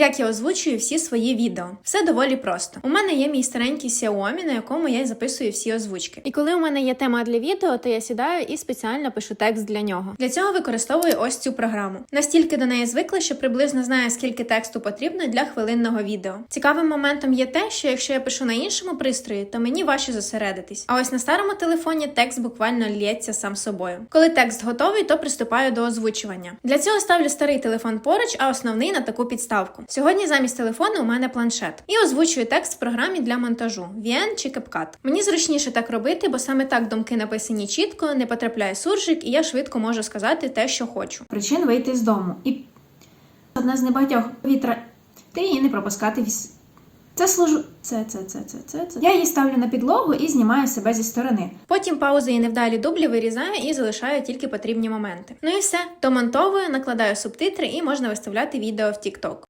Як я озвучую всі свої відео? Все доволі просто. У мене є мій старенький Xiaomi, на якому я й записую всі озвучки. І коли у мене є тема для відео, то я сідаю і спеціально пишу текст для нього. Для цього використовую ось цю програму. Настільки до неї звикла, що приблизно знаю, скільки тексту потрібно для хвилинного відео. Цікавим моментом є те, що якщо я пишу на іншому пристрої, то мені важче зосередитись. А ось на старому телефоні текст буквально лється сам собою. Коли текст готовий, то приступаю до озвучування. Для цього ставлю старий телефон поруч, а основний на таку підставку. Сьогодні замість телефону у мене планшет і озвучую текст в програмі для монтажу VN чи CapCut. Мені зручніше так робити, бо саме так думки написані чітко, не потрапляє суржик, і я швидко можу сказати те, що хочу. причин вийти з дому. І одна з небагатьох повітря. Ти її не пропускати віс. Це служу. Це, це, це, це, це, це. Я її ставлю на підлогу і знімаю себе зі сторони. Потім паузи і невдалі дублі вирізаю і залишаю тільки потрібні моменти. Ну і все, домонтовую, накладаю субтитри і можна виставляти відео в TikTok.